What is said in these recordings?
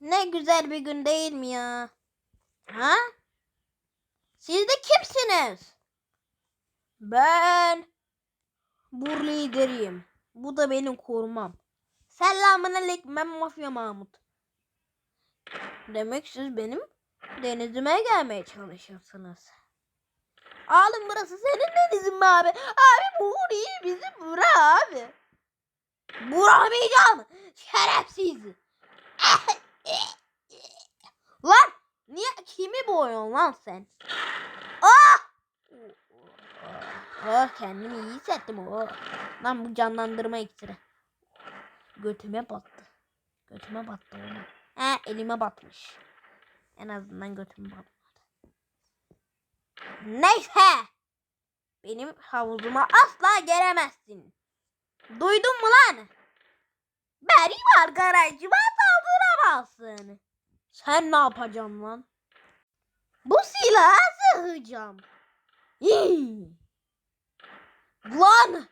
Ne güzel bir gün değil mi ya? Ha? Siz de kimsiniz? Ben Bur lideriyim. Bu da benim korumam. Selamun aleyküm ben Mafya Mahmut. Demek siz benim denizime gelmeye çalışıyorsunuz. Oğlum burası senin denizin mi abi? Abi bu değil bizim bura abi. Vuramayacağım. Şerefsiz. lan niye kimi boyuyorsun lan sen? Ah! Oh, kendimi iyi hissettim oh. Lan bu canlandırma iksiri. Götüme battı. Götüme battı oğlum. He elime batmış. En azından götüme batmadı. Neyse. Benim havuzuma asla gelemezsin. Duydun mu lan? Benim arkadaşıma saldıramazsın. Sen ne yapacaksın lan? Bu silaha sığacağım. Hii. Lan!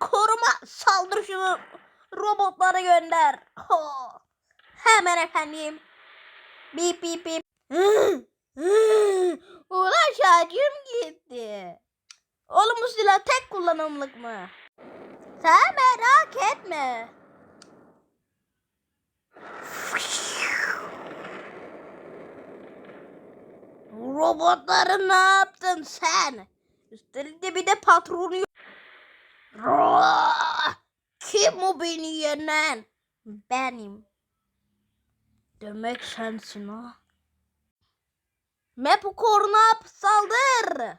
Koruma saldır şunu. Robotları gönder. Ho. Hemen efendim. Bip bip bip. Ulan şarjım gitti. Oğlum bu silah tek kullanımlık mı? Sen merak etme. Robotları ne yaptın sen? Üstelik de bir de patronu! Kim o beni yenen? Benim. Demek sensin ha. Mapcorn'a saldır.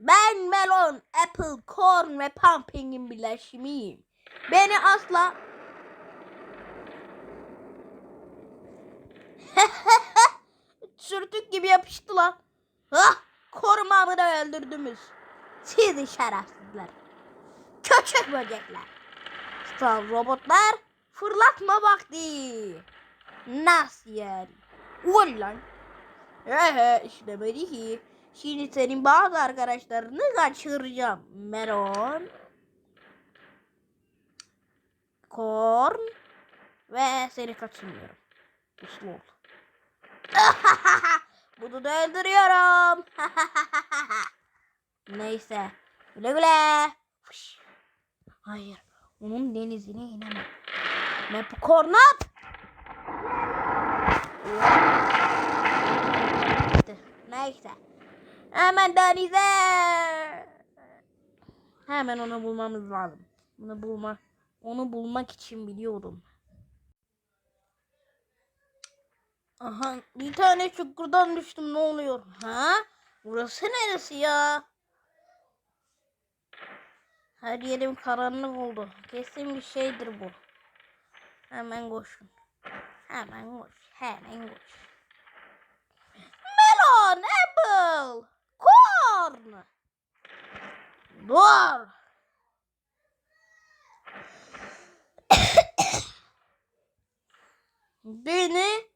Ben melon, apple, corn ve pumpkin'in birleşimiyim. Beni asla... Sürtük gibi yapıştılar. Ah, korumamı da öldürdünüz. Sizi şerefsizler. Köçek böcekler. Sağ robotlar fırlatma vakti. Nasıl yani? Ulan. Ehe işlemedi ki. Şimdi senin bazı arkadaşlarını kaçıracağım. Meron. Korn. Ve seni kaçırmıyorum. Uslu ol. Bunu da öldürüyorum. Neyse. Güle güle. Hayır. Onun denizine inemem. Map kornap. Neyse. Hemen denize. Hemen onu bulmamız lazım. Bunu bulma. Onu bulmak için biliyorum. Aha bir tane çukurdan düştüm ne oluyor? Ha? Burası neresi ya? Her yerim karanlık oldu. Kesin bir şeydir bu. Hemen koşun. Hemen koş. Hemen koş. Melon, apple, corn. Dur. Beni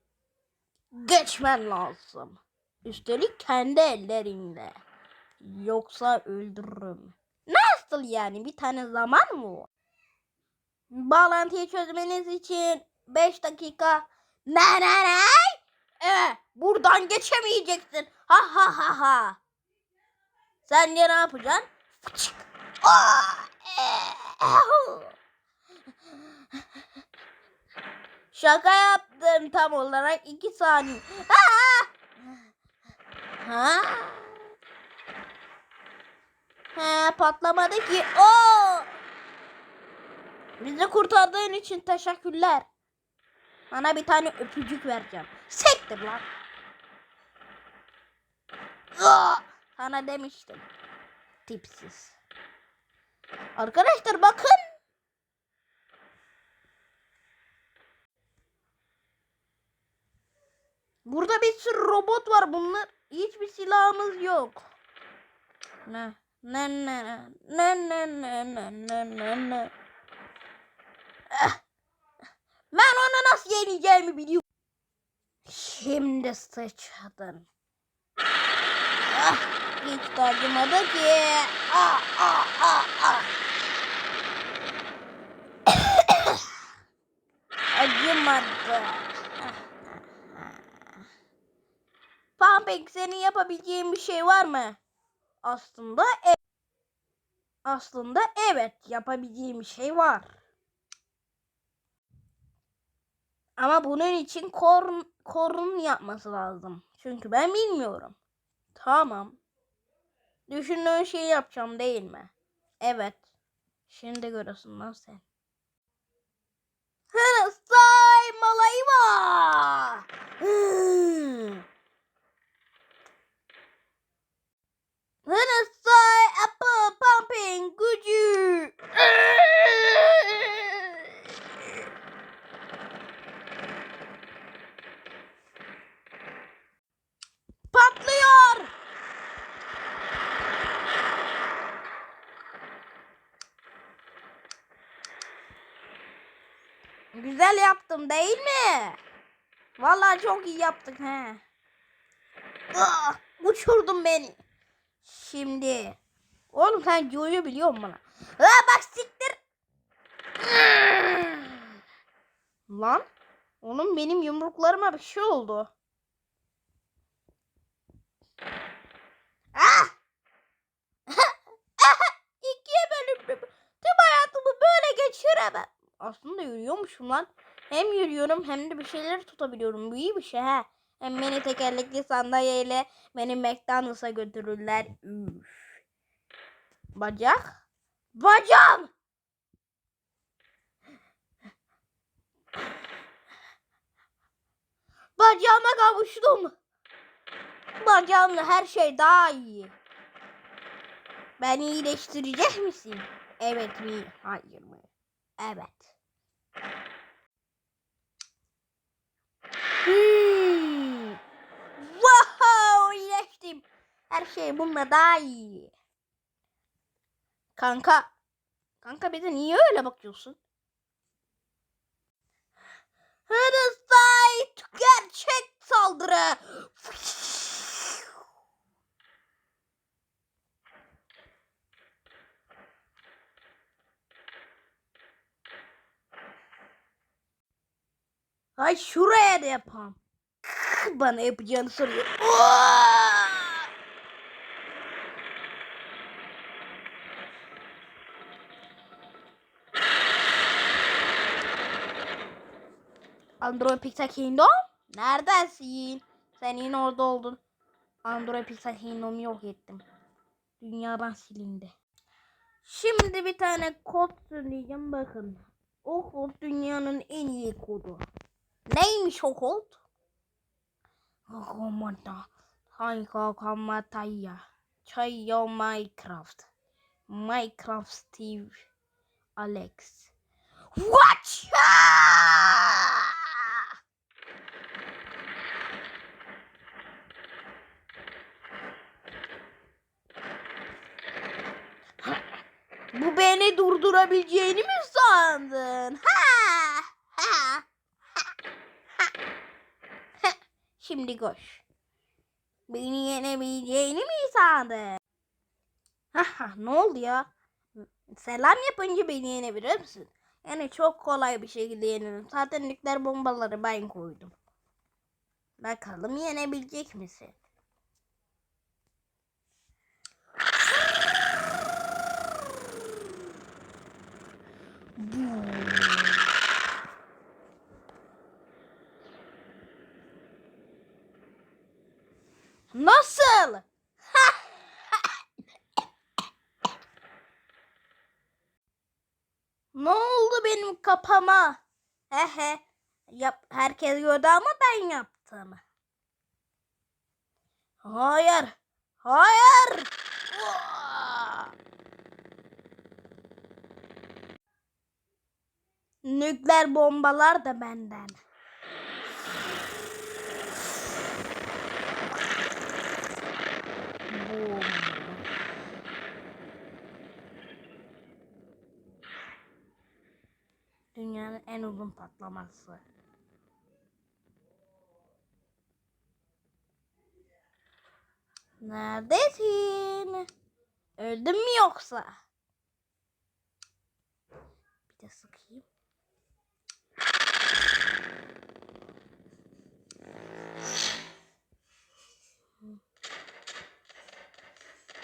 geçmen lazım. Üstelik kendi ellerinle. Yoksa öldürürüm. Nasıl yani? Bir tane zaman mı? Bağlantıyı çözmeniz için 5 dakika. Ne ne ne? Ee, buradan geçemeyeceksin. Ha ha ha ha. Sen ne yapacaksın? Fıçık. Ehu. Şaka yaptım tam olarak 2 saniye. Aa! Ha? He patlamadı ki. Oo! Bizi kurtardığın için teşekkürler. Sana bir tane öpücük vereceğim. Sektir lan. Aa! Sana demiştim. Tipsiz. Arkadaşlar bakın. Burada bir sürü robot var. Bunlar hiçbir silahımız yok. Ne? Ne ne ne ne ne ne ne ne ne. Ah! Ben onu nasıl yeneceğimi biliyorum. Şimdi sıçradın. Ah, hiç acımadı ki. Ah, ah, ah, ah. acımadı. Pumping senin yapabileceğin bir şey var mı? Aslında e Aslında evet yapabileceğim bir şey var. Ama bunun için korn, korun yapması lazım. Çünkü ben bilmiyorum. Tamam. Düşündüğün şeyi yapacağım değil mi? Evet. Şimdi görürsün lan sen. Saymalayı var. Güzel yaptım değil mi? Vallahi çok iyi yaptık he. Ah, uçurdun beni. Şimdi. Oğlum sen Joe'yu biliyor musun bana? Ha bak siktir. Lan. Oğlum benim yumruklarıma bir şey oldu. Ah! İkiye bölündüm. Tüm hayatımı böyle geçiremem. Aslında yürüyormuşum lan. Hem yürüyorum hem de bir şeyler tutabiliyorum. Bu iyi bir şey ha. Hem beni tekerlekli sandalyeyle beni McDonald's'a götürürler. Üf. Bacak. Bacağım. Bacağıma kavuştum. Bacağımla her şey daha iyi. Beni iyileştirecek misin? Evet mi? Hayır mı? Evet. Hmm. Wow, iyileştim. Her şey bununla daha iyi. Kanka. Kanka bize niye öyle bakıyorsun? Hırısay gerçek saldırı. Ay şuraya da yapalım. Bana yapacağını soruyor. Android Pixel Kingdom? Neredesin? Sen yine orada oldun. Android Pixel Kingdom'u yok ettim. Dünyadan silindi. Şimdi bir tane kod söyleyeceğim bakın. O kod dünyanın en iyi kodu. Neymiş o kod? Hakamata. Hayka kamataya. Çayo Minecraft. Minecraft Steve. Alex. Watch! Bu beni durdurabileceğini mi sandın? Ha! Ha! Şimdi koş. Beni yenebileceğini mi sandın? Ha ha ne oldu ya? Selam yapınca beni yenebilir misin? Yani çok kolay bir şekilde yenirim. Zaten nükleer bombaları ben koydum. Bakalım yenebilecek misin? Nasıl? Ne oldu benim kapama? Hehe. Yap, herkes gördü ama ben yaptım. Hayır. Hayır. Nükleer bombalar da benden. Boom. Dünyanın en uzun patlaması. Neredesin? Öldün mü yoksa? Bir de sıkayım.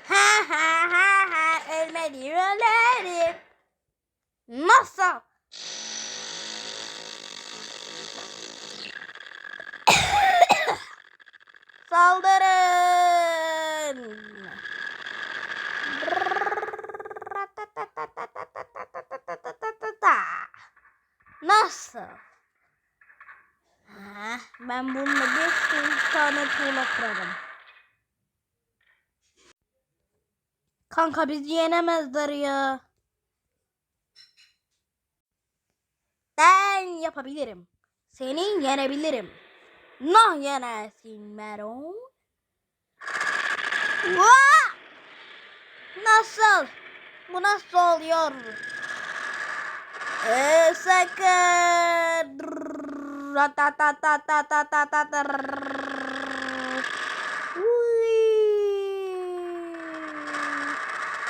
Ha ha ha ha ölmedim ölmedim. Nasıl? Saldırın. Nasıl? Ha, ben bununla bir tane tuğla kırarım. Kanka bizi yenemezler ya. Ben yapabilirim. Seni yenebilirim. Nah yere Silmeron. Nasıl? Bu nasıl oluyor? Ee, sakın.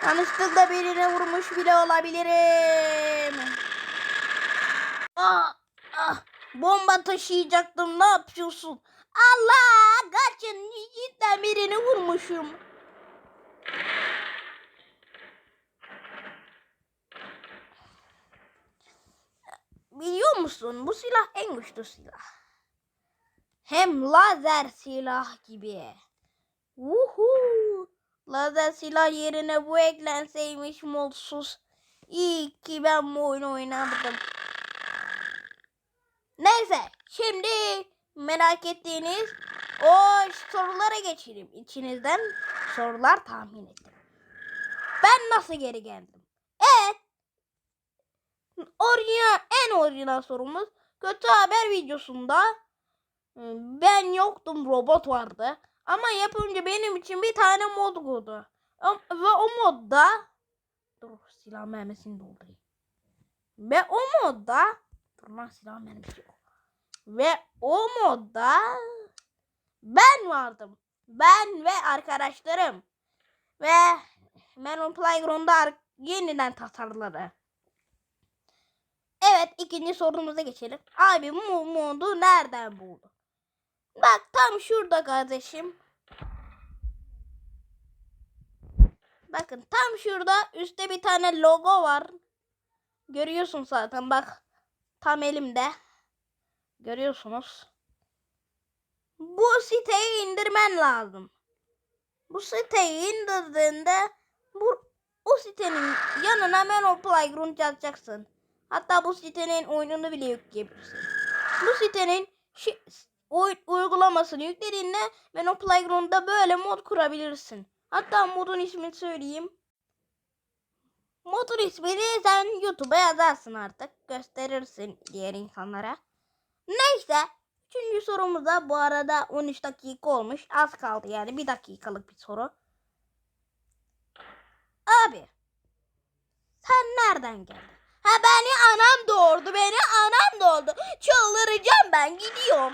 Tanıştığımda birine vurmuş bile olabilirim. Aa! Bomba taşıyacaktım. Ne yapıyorsun? Allah! Kaçın. Cidden birini vurmuşum. Biliyor musun? Bu silah en güçlü silah. Hem lazer silah gibi. Uhu. Lazer silah yerine bu eklenseymiş modsuz. İyi ki ben bu oyunu oynamadım. Neyse şimdi merak ettiğiniz o sorulara geçelim. İçinizden sorular tahmin edin. Ben nasıl geri geldim? Evet. Orijinal, en orijinal sorumuz kötü haber videosunda e, ben yoktum robot vardı. Ama yapınca benim için bir tane mod kurdu. Ve o modda dur silah mermisini doldurayım. Ve o modda dur lan silah mermisi yok. Ve o modda ben vardım. Ben ve arkadaşlarım. Ve Melon Playground'da yeniden tasarladı. Evet ikinci sorumuza geçelim. Abi bu modu nereden buldu? Bak tam şurada kardeşim. Bakın tam şurada üstte bir tane logo var. Görüyorsun zaten bak. Tam elimde. Görüyorsunuz. Bu siteyi indirmen lazım. Bu siteyi indirdiğinde bu o sitenin yanına Melon Playground yazacaksın. Hatta bu sitenin oyununu bile yükleyebilirsin. Bu sitenin şi, oy, uygulamasını yüklediğinde Melon Playground'da böyle mod kurabilirsin. Hatta modun ismini söyleyeyim. Modun ismini sen YouTube'a yazarsın artık. Gösterirsin diğer insanlara. Neyse. Üçüncü sorumuza bu arada 13 dakika olmuş. Az kaldı yani. Bir dakikalık bir soru. Abi. Sen nereden geldin? Ha beni anam doğurdu. Beni anam doğurdu. Çıldıracağım ben gidiyorum.